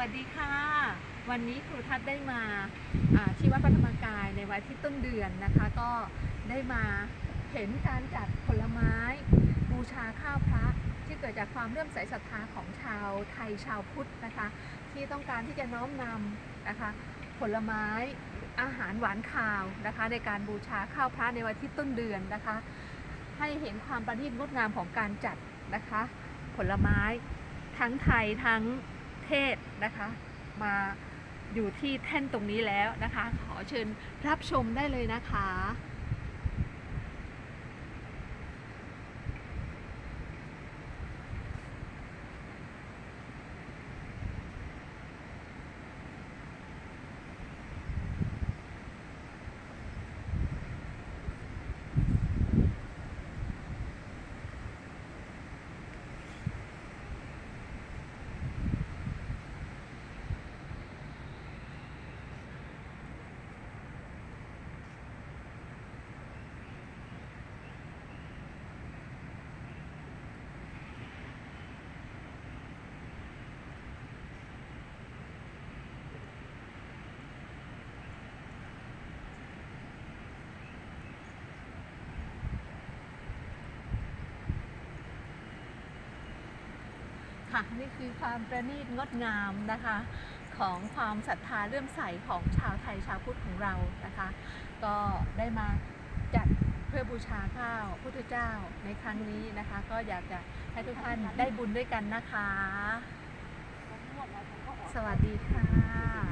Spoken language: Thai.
วัสดีค่ะ วันนี้ครูทัศน์ได้มาอ่าที่วัดพระธรรมกายในวันที่ต้นเดือนนะคะ ก็ได้มาเห็นการจัดผลไม้ บูชาข้าวพระที่เกิดจากความเลื่อมใสศรัทธาของชาวไทยชาวพุทธนะคะ ที่ต้องการที่จะน้อมนำนะคะ ผลไม้อาหารหวานคาวนะคะ ในการบูชาข้าวพระในวันที่ต้นเดือนนะคะ ให้เห็นความประณีตงดงามของการจัดนะคะ ผลไม้ทั้งไทยทั้ง เทศนะคะ มาอยู่ที่แท่นตรงนี้แล้วนะคะ ขอเชิญรับชมได้เลยนะคะ ค่ะ นี่คือความประณีตงดงามนะคะ ของความศรัทธาเลื่อมใสของชาวไทยชาวพุทธของเรานะคะ ก็ได้มาจัดเพื่อบูชาข้าวพุทธเจ้าในครั้งนี้นะคะ ก็อยากจะให้ทุกท่านได้บุญด้วยกันนะคะ สวัสดีค่ะ